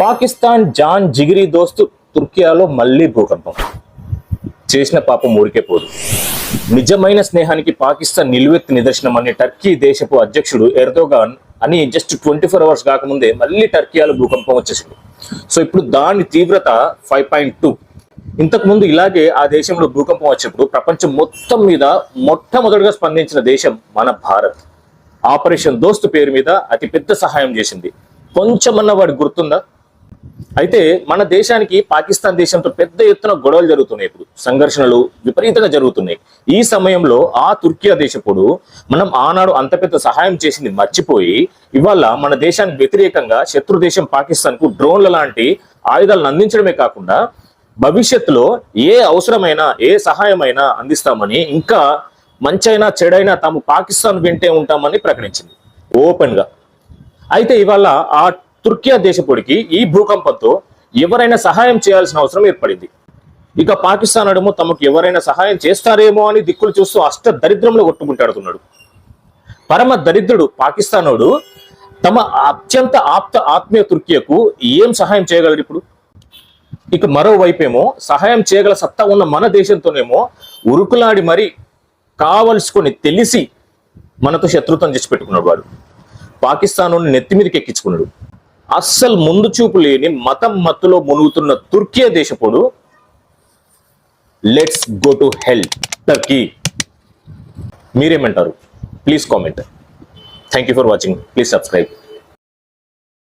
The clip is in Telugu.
పాకిస్తాన్ జాన్ జిగిరి దోస్తు తుర్కియాలో మళ్ళీ భూకంపం. చేసిన పాపం ఊరికే పోదు. నిజమైన స్నేహానికి పాకిస్తాన్ నిలువెత్తి నిదర్శనం అనే టర్కీ దేశపు అధ్యక్షుడు ఎర్దోగాన్ అని జస్ట్ ట్వంటీ ఫోర్ అవర్స్ కాకముందే మళ్ళీ టర్కియాలో భూకంపం వచ్చేసింది. సో ఇప్పుడు దాని తీవ్రత ఫైవ్ పాయింట్ టూ. ఇంతకుముందు ఇలాగే ఆ దేశంలో భూకంపం వచ్చినప్పుడు ప్రపంచం మొత్తం మీద మొట్టమొదటిగా స్పందించిన దేశం మన భారత్. ఆపరేషన్ దోస్తు పేరు మీద అతిపెద్ద సహాయం చేసింది. కొంచెమన్నా వాడి గుర్తుందా? అయితే మన దేశానికి పాకిస్తాన్ దేశంతో పెద్ద ఎత్తున గొడవలు జరుగుతున్నాయి ఇప్పుడు. సంఘర్షణలు విపరీతంగా జరుగుతున్నాయి. ఈ సమయంలో ఆ తుర్కియా దేశపుడు మనం ఆనాడు అంత పెద్ద సహాయం చేసింది మర్చిపోయి ఇవాళ మన దేశానికి వ్యతిరేకంగా శత్రు దేశం పాకిస్తాన్కు డ్రోన్ల లాంటి ఆయుధాలను అందించడమే కాకుండా భవిష్యత్తులో ఏ అవసరమైనా ఏ సహాయమైనా అందిస్తామని ఇంకా మంచైనా చెడైనా తాము పాకిస్తాన్ వింటే ఉంటామని ప్రకటించింది. ఓపెన్గా అయితే ఇవాళ ఆ తుర్కియా దేశపుడికి ఈ భూకంపంతో ఎవరైనా సహాయం చేయాల్సిన అవసరం ఏర్పడింది. ఇక పాకిస్తాన్ అడుము తమకు ఎవరైనా సహాయం చేస్తారేమో అని దిక్కులు చూస్తూ అష్ట దరిద్రంలో కొట్టుకుంటాడుతున్నాడు. పరమ దరిద్రుడు పాకిస్తానోడు తమ అత్యంత ఆప్త ఆత్మీయ తుర్కియకు ఏం సహాయం చేయగలడు ఇప్పుడు? ఇక మరోవైపేమో సహాయం చేయగల సత్తా ఉన్న మన దేశంతోనేమో ఉరుకులాడి మరి కావలసుకొని తెలిసి మనతో శత్రుత్వం చేసి పెట్టుకున్నాడు వాడు. పాకిస్తాన్ నెత్తి మీదకి ఎక్కించుకున్నాడు. అస్సలు ముందు చూపు లేని మతం మత్తులో మునుగుతున్న Turkiye దేశపుడు. Let's go to hell Turkey మీరేమంటారు? Please comment thank you for watching please subscribe